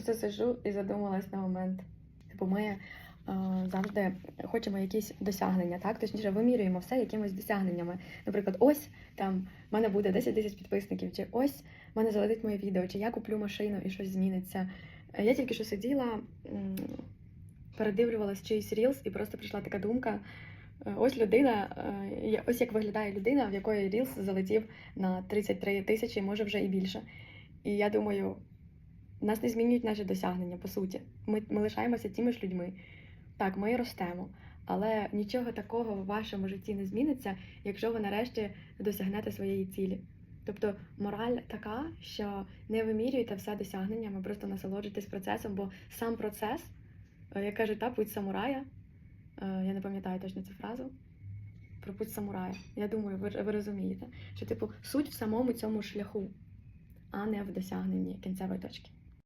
просто сижу і задумалась на момент. Типу, ми е, завжди хочемо якісь досягнення, так? Точніше, вимірюємо все якимись досягненнями. Наприклад, ось там в мене буде 10 тисяч підписників, чи ось в мене залетить моє відео, чи я куплю машину і щось зміниться. Е, Я тільки що сиділа, передивлювалась чийсь рілс, і просто прийшла така думка. е, Ось людина, ось як виглядає людина, в якої рілс залетів на 33 тисячі, може вже і більше. І я думаю, нас не змінюють наші досягнення, по суті. Ми, ми лишаємося тими ж людьми. Так, ми ростемо, але нічого такого в вашому житті не зміниться, якщо ви нарешті досягнете своєї цілі. Тобто мораль така, що не вимірюйте все досягненнями, просто насолоджуйтесь процесом, бо сам процес, е, як кажуть, та путь самурая, е, я не пам'ятаю точно цю фразу. Про путь самурая. Я думаю, ви, ви розумієте, що типу суть в самому цьому шляху, а не в досягненні кінцевої точки.